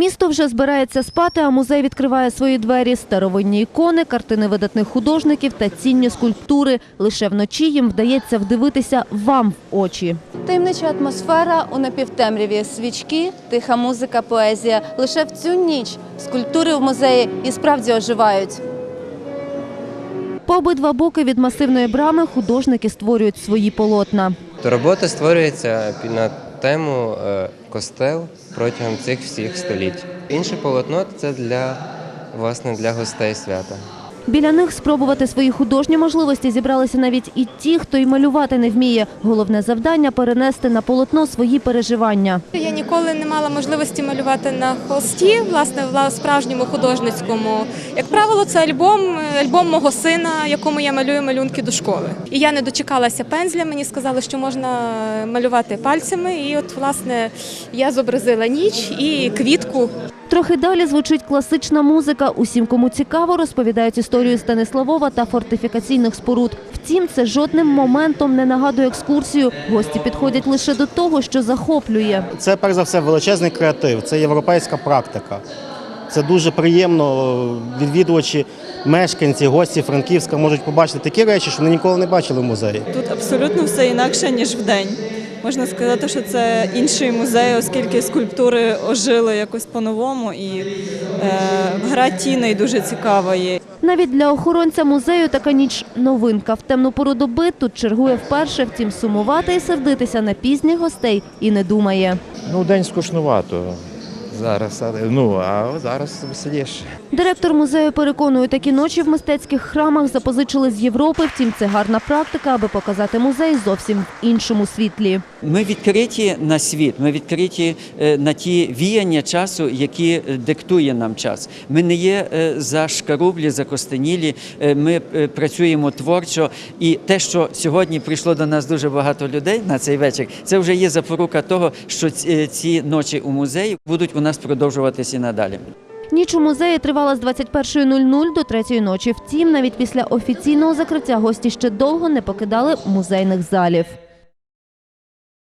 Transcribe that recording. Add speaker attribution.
Speaker 1: Місто вже збирається спати, а музей відкриває свої двері. Старовинні ікони, картини видатних художників та цінні скульптури. Лише вночі їм вдається вдивитися вам в очі. Таємнича атмосфера у напівтемряві. Свічки, тиха музика, поезія. Лише в цю ніч скульптури в музеї і справді оживають. По обидва боки від масивної брами художники створюють свої полотна.
Speaker 2: Робота створюється на тему е, костел протягом цих всіх століть. Інше полотно це для власне для гостей свята.
Speaker 1: Біля них спробувати свої художні можливості зібралися навіть і ті, хто й малювати не вміє. Головне завдання перенести на полотно свої переживання.
Speaker 3: Я ніколи не мала можливості малювати на холсті, власне, в справжньому художницькому. Як правило, це альбом, альбом мого сина, якому я малюю малюнки до школи. І я не дочекалася пензля. Мені сказали, що можна малювати пальцями. І от, власне, я зобразила ніч і квітку.
Speaker 1: Трохи далі звучить класична музика. Усім, кому цікаво, розповідають історію Станиславова та фортифікаційних споруд. Втім, це жодним моментом не нагадує екскурсію. Гості підходять лише до того, що захоплює.
Speaker 4: Це перш за все величезний креатив, це європейська практика. Це дуже приємно. Відвідувачі, мешканці, гості Франківська можуть побачити такі речі, що вони ніколи не бачили в музеї.
Speaker 5: Тут абсолютно все інакше, ніж вдень. Можна сказати, що це інший музей, оскільки скульптури ожили якось по-новому, і е, гра тіней дуже цікава є.
Speaker 1: Навіть для охоронця музею така ніч новинка. В темну пору доби тут чергує вперше, втім сумувати і сердитися на пізніх гостей і не думає.
Speaker 6: Ну, день скучнувато. Зараз, ну, а зараз веселіше.
Speaker 1: Директор музею переконує, такі ночі в мистецьких храмах запозичили з Європи. Втім, це гарна практика, аби показати музей зовсім в іншому світлі.
Speaker 7: Ми відкриті на світ, ми відкриті е, на ті віяння часу, які е, диктує нам час. Ми не є е, зашкарублі, закостенілі, ми працюємо творчо. І те, що сьогодні прийшло до нас дуже багато людей на цей вечір, це вже є запорука того, що ці, ночі у музеї будуть у нас продовжуватися і надалі.
Speaker 1: Ніч у музеї тривала з 21.00 до 3 ночі. Втім, навіть після офіційного закриття гості ще довго не покидали музейних залів.